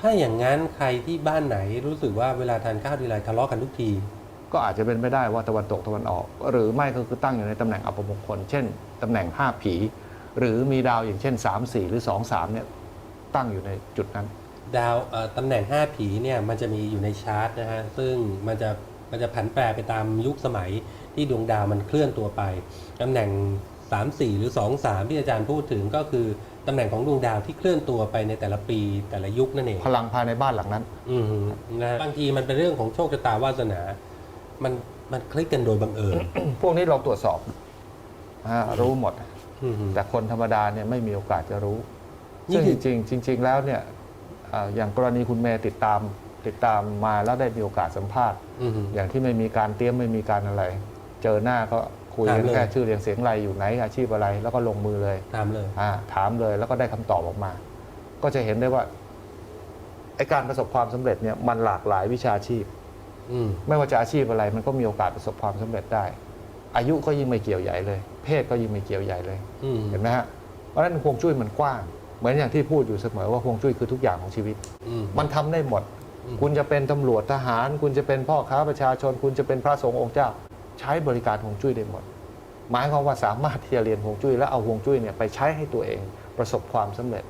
ถ้าอย่างนั้นใครที่บ้านไหนรู้สึกว่าเวลาทานข้าวทีไรทะเลาะกันทุกที ก็อาจจะเป็นไม่ได้ว่าตะวันตกตะวันออก หรือไม่ก็คือตั้งอยู่ในตำแหน่งอัปมงคล เช่นตำแหน่ง5ผี หรือมีดาวอย่างเช่น 3 4 หรือ 2 3เนี่ยตั้งอยู่ในจุดนั้น ดาวเอ่อตำแหน่ง 5 ผีเนี่ยมันจะมีอยู่ในชาร์ตนะฮะซึ่งมันจะมันจะผันแปรไปตามยุคสมัยที่ดวงดาวมันเคลื่อนตัวไปตำแหน่ง 3 4 หรือ 2 3 ที่อาจารย์พูดถึงก็คือตำแหน่งของดวงดาวที่เคลื่อนตัวไปในแต่ละปีแต่ละยุคนั่นเอง พลังภายในบ้านหลังนั้น อืมนะฮะบางทีมันเป็นเรื่องของโชคชะตาวาสนา มันมันคลิกกันโดยบังเอิญ พวกนี้เราตรวจสอบนะฮะรู้หมด อืม แต่คนธรรมดาเนี่ยไม่มีโอกาสจะรู้ นี่ซึ่งคือจริงๆจริง ๆ แล้วเนี่ยอ่าอย่างกรณีคุณเมย์ติดตามติดตามมาแล้วได้มีโอกาสสัมภาษณ์ อืมอย่างที่ไม่มีการเตรียมไม่มีการอะไร เจอหน้าก็ คุยกันถามเลย แค่ชื่อเรียงเสียงไรอยู่ไหนอาชีพอะไร แล้วก็ลงมือเลยตามเลย อ่าถามเลยแล้วก็ได้คำตอบออกมา ก็จะเห็นได้ว่าไอการประสบความสำเร็จเนี่ยมันหลากหลายวิชาชีพ อืม ไม่ว่าจะอาชีพอะไรมันก็มีโอกาสประสบความสำเร็จได้ อายุก็ยิ่งไม่เกี่ยวใหญ่เลย เพศก็ยิ่งไม่เกี่ยวใหญ่เลย อืมเห็นไหมฮะเพราะฉะนั้นฮวงจุ้ยมันกว้าง เหมือนอย่างที่พูดอยู่เสมอว่าฮวงจุ้ยคือทุกอย่างของชีวิต อืม มันทำได้หมด อืม คุณจะเป็นตำรวจทหาร คุณจะเป็นพ่อค้าประชาชน คุณจะเป็นพระสงฆ์องค์เจ้า ใช้บริการฮวงจุ้ยได้หมด หมายความว่าสามารถที่จะเรียนฮวงจุ้ยและเอาฮวงจุ้ยเนี่ยไปใช้ให้ตัวเองประสบความสำเร็จ